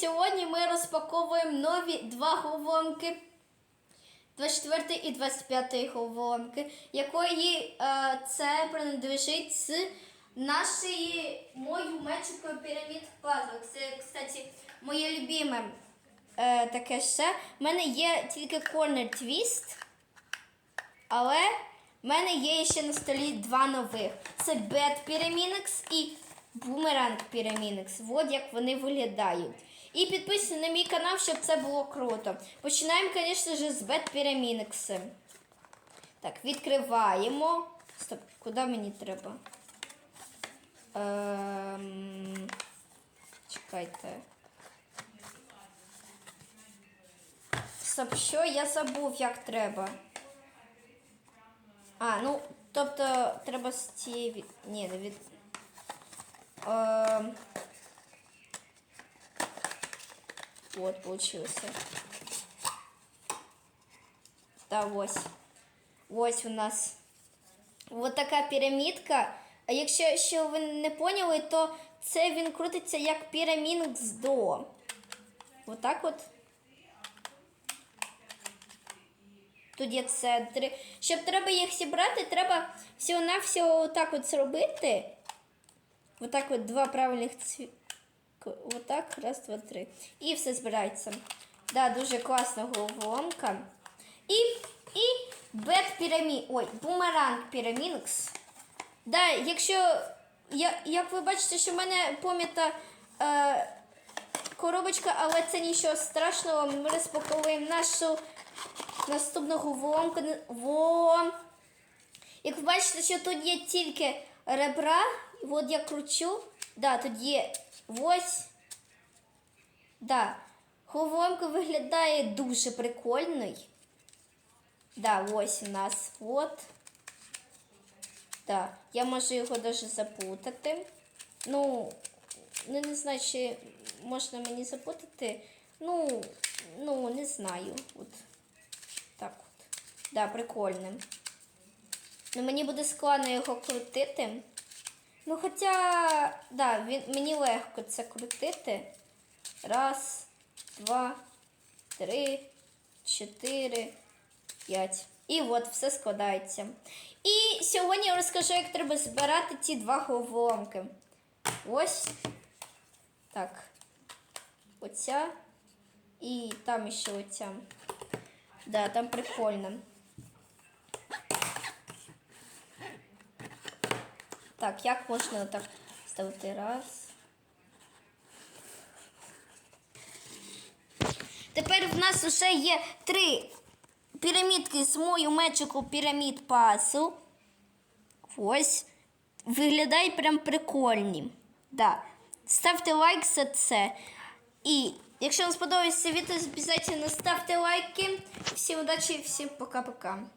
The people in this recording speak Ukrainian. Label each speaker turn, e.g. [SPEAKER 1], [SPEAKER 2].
[SPEAKER 1] сьогодні ми розпаковуємо нові два головоломки. 24 і 25 головоломки, якої е, це принадлежить з нашої мою мечикою пірамід пазл. Це, кстати, моє любиме е, таке ще. У мене є тільки Corner Twist, але в мене є ще на столі два нових. Це Bad Pyraminx і Boomerang Pyraminx. От як вони виглядають. І підписуйтесь на мій канал, щоб це було круто. Починаємо, звісно ж, з Pyraminx. Так, відкриваємо. Стоп, куди мені треба? Ем... Чекайте. Стоп, що я забув, як треба. А, ну, тобто треба з цієї від... Ні, не від. Ем... Вот, получился. Да, ось. Ось у нас. Вот така пірамідка. А якщо ще ви не поняли, то це він крутиться як пірамід з до. Вот так от. Тут є центри. Щоб треба їх зібрати, треба всього-навсього отак от зробити. Отак от два правильних цві... Отак, раз, два, три. І все збирається. Да, дуже класна головоломка. І, і Бет пірамід. Ой, бумеранг пірамінкс. Да, якщо. Я, як ви бачите, що в мене пом'ята е, коробочка, але це нічого страшного. Ми розпаковуємо нашу наступну головоломку. Во. Як ви бачите, що тут є тільки ребра, от я кручу. Да, тут є ось. Да. Головоломка виглядає дуже прикольний. Да, ось у нас от. Да. Я можу його даже запутати. Ну, ну не знаю, чи можна мені запутати. Ну, ну, не знаю. От. Так от. Да, прикольним. Ну, мені буде складно його крутити. Ну, хоча, да, він, мені легко це крутити. Раз, два, три, чотири, п'ять. І от все складається. І сьогодні я розкажу, як треба збирати ці два головоломки. Ось. Так. Оця. І там ще оця. Да, там прикольно. Так, як можна так ставити раз. Тепер в нас вже є три пірамідки з мою мечику пірамід пасу. Ось. Виглядають прям прикольні. Да. Ставте лайк за це. І якщо вам сподобається відео, обов'язково ставте лайки. Всім удачі, всім пока-пока.